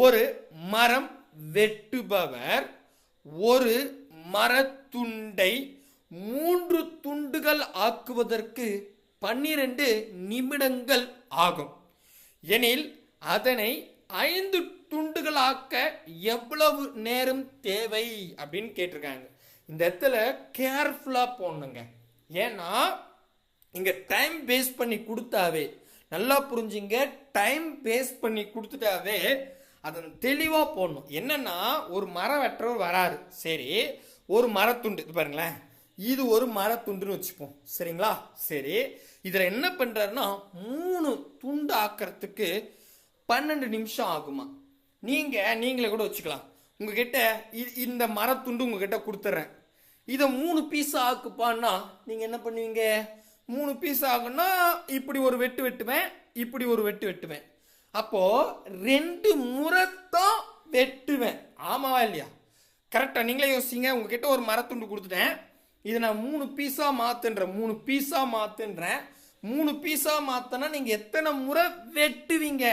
ஒரு மரம் வெட்டுபவர் ஒரு மரத்துண்டை மூன்று துண்டுகள் ஆக்குவதற்கு பன்னிரண்டு நிமிடங்கள் ஆகும். எனில் அதனை ஐந்து துண்டுகளாக்க எவ்வளவு நேரம் தேவை அப்படின்னு கேட்டிருக்காங்க. இந்த இடத்துல கேர்ஃபுல்லாக போடணுங்க. ஏன்னா இங்கே டைம் வேஸ்ட் பண்ணி கொடுத்தாவே நல்லா புரிஞ்சுங்க டைம் வேஸ்ட் பண்ணி கொடுத்துட்டாவே அதை தெளிவாக போடணும். என்னென்னா ஒரு மரம் வெட்டுறவர் வராரு. சரி ஒரு மரத்துண்டு. இது பாருங்களேன். இது ஒரு மரத்துண்டுன்னு வச்சுப்போம். சரிங்களா? சரி இதில் என்ன பண்ணுறாருன்னா மூணு துண்டு ஆக்கிறதுக்கு பன்னெண்டு நிமிஷம் ஆகுமா. நீங்கள் நீங்களே கூட வச்சுக்கலாம். உங்ககிட்ட இ- இந்த மரத்துண்டு உங்ககிட்ட கொடுத்துட்றேன் இதை மூணு பீஸ் ஆக்குப்பான்னா நீங்கள் என்ன பண்ணுவீங்க? மூணு பீஸ் ஆகுன்னா இப்படி ஒரு வெட்டு வெட்டுவேன் இப்படி ஒரு வெட்டு வெட்டுவேன். அப்போ ரெண்டு முறை தான் வெட்டுவேன். ஆமாவா இல்லையா? கரெக்டாக நீங்களே யோசிங்க. உங்ககிட்ட ஒரு மரத்துண்டு கொடுத்துட்டேன். இதை நான் மூணு பீஸாக மாற்றுன்றேன் மூணு பீஸாக மாற்றுன்றேன் மூணு பீஸாக மாற்றினா நீங்கள் எத்தனை முறை வெட்டுவீங்க?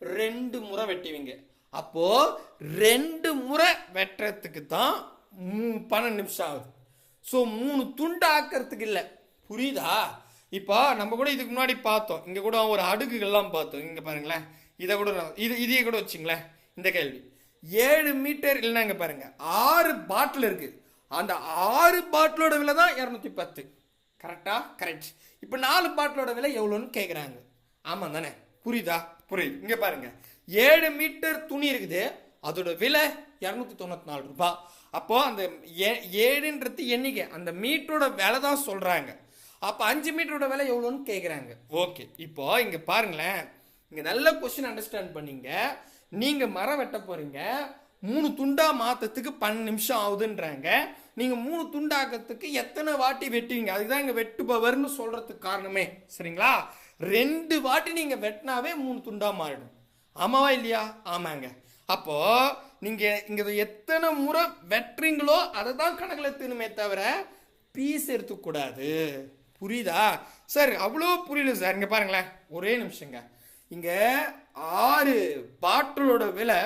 ரெண்டு முறை வெட்டுவீங்க. அப்போ ரெண்டு முறை வெட்டுறதுக்கு தான் மூ- பன்னெண்டு நிமிஷம் ஆகுது. ஸோ மூணு துண்டு ஆக்கிறதுக்கு இல்லை. புரியுதா? இப்போ நம்ம கூட இதுக்கு முன்னாடி பார்த்தோம். இங்கே கூட ஒரு அடுக்குகள்லாம் பார்த்தோம். இங்கே பாருங்களேன். இதை கூட இது இதையே கூட வச்சுங்களேன். இந்த கேள்வி. ஏழு மீட்டர் இல்லைன்னா இங்கே பாருங்கள் ஆறு பாட்டில் இருக்குது அந்த ஆறு பாட்டிலோட விலை தான் இரநூத்தி பத்து. கரெக்டாக கரெக்ட் இப்போ நாலு பாட்டிலோட விலை எவ்வளோன்னு கேட்குறாங்க ஆமாம் தானே. புரியுதா? புரியுது. இங்கே பாருங்க. ஏழு மீட்டர் துணி இருக்குது. அதோட விலை இரநூத்தி தொண்ணூத்தி நாலு ரூபாய் அப்போது அந்த ஏ- ஏழுன்றது எண்ணிக்கை. அந்த மீட்டரோட விலை தான் சொல்கிறாங்க அப்போ அஞ்சு மீட்டரோட விலை எவ்வளோன்னு கேட்குறாங்க ஓகே. இப்போ இங்கே பாருங்களேன். இங்கே நல்ல கொஸ்டின் அண்டர்ஸ்டாண்ட் பண்ணீங்க. நீங்கள் மரம் வெட்ட போகிறீங்க மூணு துண்டா மாத்தத்துக்கு பன்னெண்டு நிமிஷம் ஆகுதுன்றாங்க. நீங்கள் மூணு துண்டாக்கிறதுக்கு எத்தனை வாட்டி வெட்டுவீங்க? அதுதான் இங்கே வெட்டுபவர்னு சொல்கிறதுக்கு காரணமே. சரிங்களா? ரெண்டு வாட்டி நீங்கள் வெட்டினாவே மூணு துண்டா மாறிடும். ஆமாவா இல்லையா? ஆமாங்க. அப்போது நீங்கள் இங்கே எத்தனை முறை வெட்டுறீங்களோ அதை தான் கணக்கில் எடுத்துணுமே தவிர பீஸ் எடுத்துக்கூடாது புரியுதா? சார் அவ்வளோ புரியல சார். இங்கே பாருங்களேன். ஒரே நிமிஷங்க. இங்கே ஆறு பாட்டிலோட விலை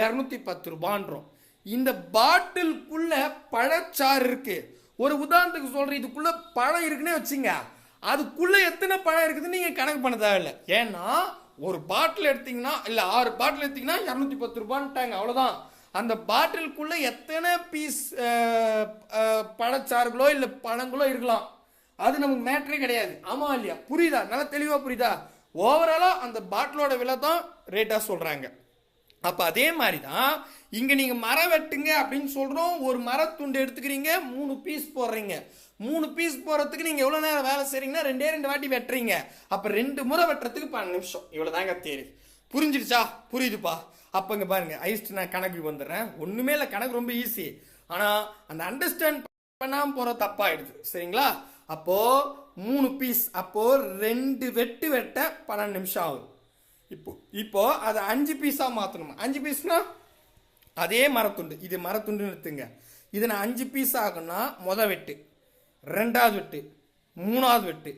இரநூத்தி பத்து ரூபான்றோம். இந்த பாட்டிலுக்குள்ள பழச்சாறு இருக்கு. ஒரு உதாரணத்துக்கு சொல்கிறேன் இதுக்குள்ளே பழம் இருக்குன்னே வச்சுங்க. அதுக்குள்ளே எத்தனை பழம் இருக்குதுன்னு நீங்கள் கணக்கு பண்ண தேவையில்லை. ஏன்னா ஒரு பாட்டில் எடுத்தீங்கன்னா இல்லை ஆறு பாட்டில் எடுத்தீங்கன்னா இரநூத்தி பத்து ரூபான்ட்டாங்க. அவ்வளோதான் அந்த பாட்டிலுக்குள்ளே எத்தனை பீஸ் பழச்சாறுகளோ இல்லை பழங்களோ இருக்கலாம். அது நமக்கு மேட்டரே கிடையாது. ஆமா இல்லையா? புரியுதா? நல்லா தெளிவாக புரியுதா? ஓவராலாக அந்த பாட்டிலோட விலை தான் ரேட்டாக சொல்கிறாங்க அப்போ அதே மாதிரி தான் இங்கே நீங்கள் மரம் வெட்டுங்க அப்படின்னு சொல்கிறோம் ஒரு மரத்துண்டு எடுத்துக்கிறீங்க மூணு பீஸ் போடுறீங்க. மூணு பீஸ் போகிறதுக்கு நீங்கள் எவ்வளோ நேரம் வேலை செய்கிறீங்கன்னா ரெண்டே ரெண்டு வாட்டி வெட்டுறீங்க. அப்போ ரெண்டு முறை வெட்டுறதுக்கு பன்னெண்டு நிமிஷம். இவ்வளோ தாங்க தேரி புரிஞ்சிடுச்சா? புரியுதுப்பா. அப்போ இங்கே பாருங்க ஐஸ்ட் நான் கணக்கு வந்துடுறேன். ஒன்றுமே இல்லை கணக்கு ரொம்ப ஈஸி ஆனால் அந்த அண்டர்ஸ்டாண்ட் பண்ணாமல் போகிற தப்பாகிடுது சரிங்களா? அப்போ மூணு பீஸ் அப்போ ரெண்டு வெட்டு வெட்ட பன்னெண்டு நிமிஷம் ஆகுது. இப்போ இப்போ அதை அஞ்சு பீஸா மாத்தணும்? அஞ்சு பீஸ்னா அதே மரத்துண்டு. இது மரத்துண்டுன்னு எடுத்துங்க. இது நான் அஞ்சு பீஸ் ஆகும்னா முத வெட்டு ரெண்டாவது வெட்டு மூணாவது வெட்டு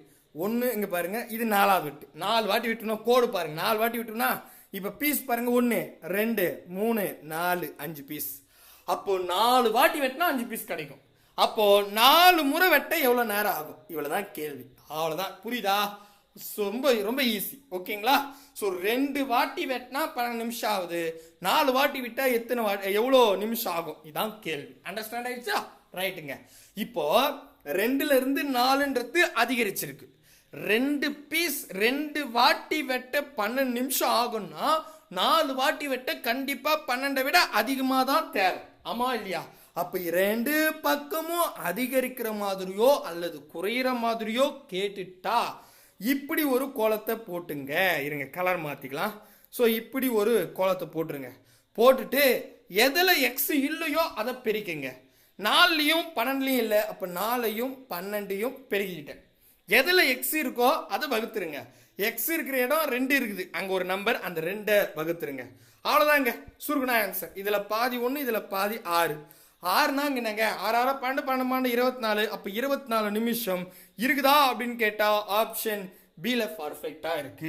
ஒன்று இங்கே பாருங்க இது நாலாவது வெட்டு. நாலு வாட்டி விட்டுனா கோடு பாருங்க. நாலு வாட்டி விட்டுனா இப்போ பீஸ் பாருங்க ஒன்று ரெண்டு மூணு நாலு அஞ்சு பீஸ் அப்போ நாலு வாட்டி வெட்டினா அஞ்சு பீஸ் கிடைக்கும். அப்போது நாலு முறை வெட்ட எவ்வளோ நேரம் ஆகும்? இவ்வளோ தான் கேள்வி. அவ்வளோதான் புரியுதா? ரொம்ப ரொம்ப ஈஸி ஓகேங்களா? ஸோ ரெண்டு வாட்டி வெட்டினா பன்னெண்டு நிமிஷம் ஆகுது. நாலு வாட்டி விட்டால் எத்தனை வாட்டி எவ்வளோ நிமிஷம் ஆகும்? இதான் கேள்வி. அண்டர்ஸ்டாண்ட் ஆயிடுச்சா? ரைட்டுங்க இப்போ ரெண்டுல இருந்து நாலுன்றது அதிகரிச்சிருக்கு. ரெண்டு பீஸ் ரெண்டு வாட்டி வெட்ட பன்னெண்டு நிமிஷம் ஆகும்னா நாலு வாட்டி வெட்ட கண்டிப்பாக பன்னெண்டை விட அதிகமாக தான் தேவை. ஆமாம் இல்லையா? அப்போ ரெண்டு பக்கம் அதிகரிக்கிற மாதிரியோ அல்லது குறையிற மாதிரியோ கேட்டுட்டா இப்படி ஒரு கோலத்தை போட்டுங்க. இருங்க கலர் மாற்றிக்கலாம் ஸோ இப்படி ஒரு கோலத்தை போட்டுருங்க. போட்டுட்டு எதில் எக்ஸ் இல்லையோ அதை பெருக்குங்க. நாலுலையும் பன்னெண்டுலையும் இல்லை அப்போ நாலையும் பன்னெண்டையும் பெருக்கிக்கிட்டேன். எதில் எக்ஸ் இருக்கோ அதை வகுத்துருங்க. எக்ஸ் இருக்கிற இடம் ரெண்டு இருக்குது. அங்கே ஒரு நம்பர் அந்த ரெண்டை வகுத்துருங்க. அவ்வளோதாங்க சுருக்குனா ஆன்சர் இதில் பாதி ஒன்று இதில் பாதி ஆறு. ஆறுனாங்க என்னங்க ஆறு ஆறு பன்னெண்டு பன்னெண்டு பன்னெண்டு இருபத்தி நாலு அப்போ இருபத்தி நாலு நிமிஷம் இருக்குதா அப்படின்னு கேட்டால் ஆப்ஷன் பியில் பர்ஃபெக்டாக இருக்குது